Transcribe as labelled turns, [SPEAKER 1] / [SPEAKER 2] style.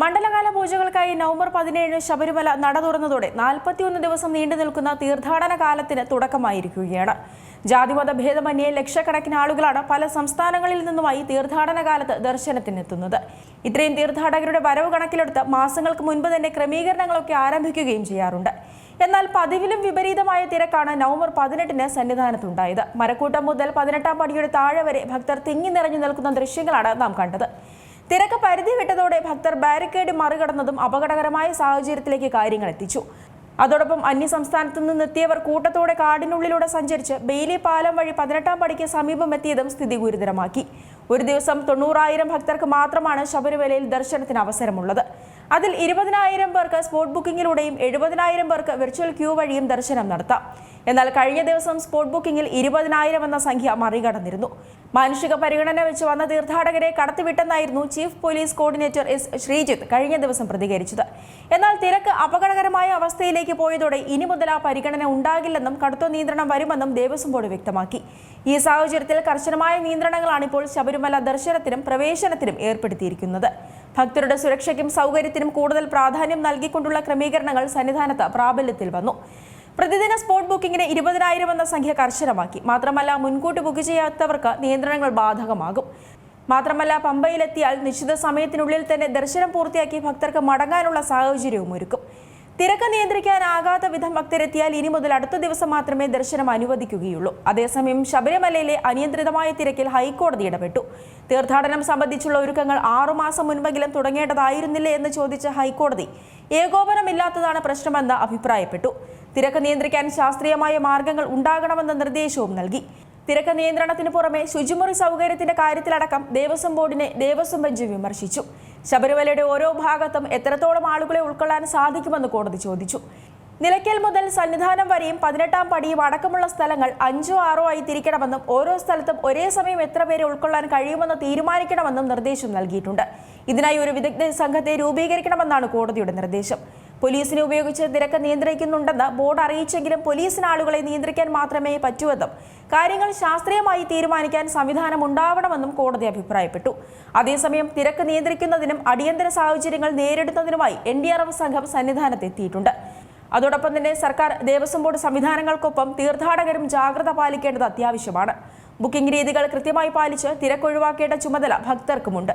[SPEAKER 1] മണ്ഡലകാല പൂജകൾക്കായി നവംബർ പതിനേഴ് ശബരിമല നട തുറന്നതോടെ നാൽപ്പത്തിയൊന്ന് ദിവസം നീണ്ടു നിൽക്കുന്ന തീർത്ഥാടന കാലത്തിന് തുടക്കമായിരിക്കുകയാണ്. ജാതിമത ഭേദമന്യേ ലക്ഷക്കണക്കിന് ആളുകളാണ് പല സംസ്ഥാനങ്ങളിൽ നിന്നുമായി തീർത്ഥാടന കാലത്ത് ദർശനത്തിനെത്തുന്നത്. ഇത്രയും തീർത്ഥാടകരുടെ വരവ് കണക്കിലെടുത്ത് മാസങ്ങൾക്ക് മുൻപ് തന്നെ ക്രമീകരണങ്ങളൊക്കെ ആരംഭിക്കുകയും ചെയ്യാറുണ്ട്. എന്നാൽ പതിവിലും വിപരീതമായ തിരക്കാണ് നവംബർ പതിനെട്ടിന് സന്നിധാനത്തുണ്ടായത്. മരക്കൂട്ടം മുതൽ പതിനെട്ടാം പടിയുടെ താഴെ വരെ ഭക്തർ തിങ്ങി നിറഞ്ഞു നിൽക്കുന്ന ദൃശ്യങ്ങളാണ് നാം കണ്ടത്. തിരക്ക് പരിധി വിട്ടതോടെ ഭക്തർ ബാരിക്കേഡ് മറികടന്നതും അപകടകരമായ സാഹചര്യത്തിലേക്ക് കാര്യങ്ങൾ എത്തിച്ചു. അതോടൊപ്പം അന്യസംസ്ഥാനത്തു നിന്നെത്തിയവർ കൂട്ടത്തോടെ കാടിനുള്ളിലൂടെ സഞ്ചരിച്ച് ബെയിലി പാലം വഴി പതിനെട്ടാം പടിക്ക് സമീപം എത്തിയതും സ്ഥിതി ഗുരുതരമാക്കി. ഒരു ദിവസം തൊണ്ണൂറായിരം ഭക്തർക്ക് മാത്രമാണ് ശബരിമലയിൽ ദർശനത്തിന് അവസരമുള്ളത്. അതിൽ ഇരുപതിനായിരം പേർക്ക് സ്പോട്ട് ബുക്കിംഗിലൂടെയും എഴുപതിനായിരം പേർക്ക് വെർച്വൽ ക്യൂ വഴിയും ദർശനം നടത്താം. എന്നാൽ കഴിഞ്ഞ ദിവസം സ്പോട്ട് ബുക്കിംഗിൽ ഇരുപതിനായിരം എന്ന സംഖ്യ മറികടന്നിരുന്നു. മാനുഷിക പരിഗണന വെച്ച് വന്ന തീർത്ഥാടകരെ കടത്തിവിട്ടെന്നായിരുന്നു chief police coordinator S Sreejith കഴിഞ്ഞ ദിവസം പ്രതികരിച്ചത്. എന്നാൽ തിരക്ക് അപകടകരമായ അവസ്ഥയിലേക്ക് പോയതോടെ ഇനി മുതൽ ആ പരിഗണന ഉണ്ടാകില്ലെന്നും കടുത്ത നിയന്ത്രണം വരുമെന്നും ദേവസ്വം ബോർഡ് വ്യക്തമാക്കി. ഈ സാഹചര്യത്തിൽ കർശനമായ നിയന്ത്രണങ്ങളാണ് ഇപ്പോൾ ശബരിമല ദർശനത്തിനും പ്രവേശനത്തിനും ഏർപ്പെടുത്തിയിരിക്കുന്നത്. ഭക്തരുടെ സുരക്ഷയ്ക്കും സൗകര്യത്തിനും കൂടുതൽ പ്രാധാന്യം നൽകിക്കൊണ്ടുള്ള ക്രമീകരണങ്ങൾ സന്നിധാനത്ത് പ്രാബല്യത്തിൽ വന്നു. പ്രതിദിന സ്പോട്ട് ബുക്കിംഗിന് ഇരുപതിനായിരം എന്ന സംഖ്യ കർശനമാക്കി. മാത്രമല്ല മുൻകൂട്ടി ബുക്ക് ചെയ്യാത്തവർക്ക് നിയന്ത്രണങ്ങൾ ബാധകമാകും. മാത്രമല്ല പമ്പയിലെത്തിയാൽ നിശ്ചിത സമയത്തിനുള്ളിൽ തന്നെ ദർശനം പൂർത്തിയാക്കി ഭക്തർക്ക് മടങ്ങാനുള്ള സാഹചര്യവും ഒരുക്കും. തിരക്ക് നിയന്ത്രിക്കാനാകാത്ത വിധം ഭക്തരെത്തിയാൽ ഇനി മുതൽ അടുത്ത ദിവസം മാത്രമേ ദർശനം അനുവദിക്കുകയുള്ളൂ. അതേസമയം ശബരിമലയിലെ അനിയന്ത്രിതമായ തിരക്കിൽ ഹൈക്കോടതി ഇടപെട്ടു. തീർത്ഥാടനം സംബന്ധിച്ചുള്ള ഒരുക്കങ്ങൾ ആറുമാസം മുൻപെങ്കിലും തുടങ്ങേണ്ടതായിരുന്നില്ലേ എന്ന് ചോദിച്ച ഹൈക്കോടതി ഏകോപനമില്ലാത്തതാണ് പ്രശ്നമെന്ന് അഭിപ്രായപ്പെട്ടു. തിരക്ക് നിയന്ത്രിക്കാൻ ശാസ്ത്രീയമായ മാർഗങ്ങൾ ഉണ്ടാകണമെന്ന നിർദ്ദേശവും നൽകി. തിരക്ക് നിയന്ത്രണത്തിന് പുറമെ ശുചിമുറി സൗകര്യത്തിന്റെ കാര്യത്തിലടക്കം ദേവസ്വം ബോർഡിനെ ദേവസ്വം ബെഞ്ച് വിമർശിച്ചു. ശബരിമലയുടെ ഓരോ ഭാഗത്തും എത്രത്തോളം ആളുകളെ ഉൾക്കൊള്ളാൻ സാധിക്കുമെന്ന് കോടതി ചോദിച്ചു. നിലയ്ക്കൽ മുതൽ സന്നിധാനം വരെയും പതിനെട്ടാം പടിയും അടക്കമുള്ള സ്ഥലങ്ങൾ അഞ്ചോ ആറോ ആയി തിരിക്കണമെന്നും ഓരോ സ്ഥലത്തും ഒരേ സമയം എത്ര പേരെ ഉൾക്കൊള്ളാൻ കഴിയുമെന്ന് തീരുമാനിക്കണമെന്നും നിർദ്ദേശം നൽകിയിട്ടുണ്ട്. ഇതിനായി ഒരു വിദഗ്ധ സംഘത്തെ രൂപീകരിക്കണമെന്നാണ് കോടതിയുടെ നിർദ്ദേശം. പോലീസിനെ ഉപയോഗിച്ച് തിരക്ക് നിയന്ത്രിക്കുന്നുണ്ടെന്ന് ബോർഡ് അറിയിച്ചെങ്കിലും പോലീസിന് ആളുകളെ നിയന്ത്രിക്കാൻ മാത്രമേ പറ്റൂവെന്നും കാര്യങ്ങൾ ശാസ്ത്രീയമായി തീരുമാനിക്കാൻ സംവിധാനം ഉണ്ടാവണമെന്നും കോടതി അഭിപ്രായപ്പെട്ടു. അതേസമയം തിരക്ക് നിയന്ത്രിക്കുന്നതിനും അടിയന്തര സാഹചര്യങ്ങൾ നേരിടുന്നതിനുമായി എൻ ഡി ആർ എഫ് സംഘം സന്നിധാനത്തെത്തിയിട്ടുണ്ട്. അതോടൊപ്പം തന്നെ സർക്കാർ ദേവസ്വം ബോർഡ് സംവിധാനങ്ങൾക്കൊപ്പം തീർത്ഥാടകരും ജാഗ്രത പാലിക്കേണ്ടത് അത്യാവശ്യമാണ്. ബുക്കിംഗ് രീതികൾ കൃത്യമായി പാലിച്ച് തിരക്കൊഴിവാക്കേണ്ട ചുമതല ഭക്തർക്കുമുണ്ട്.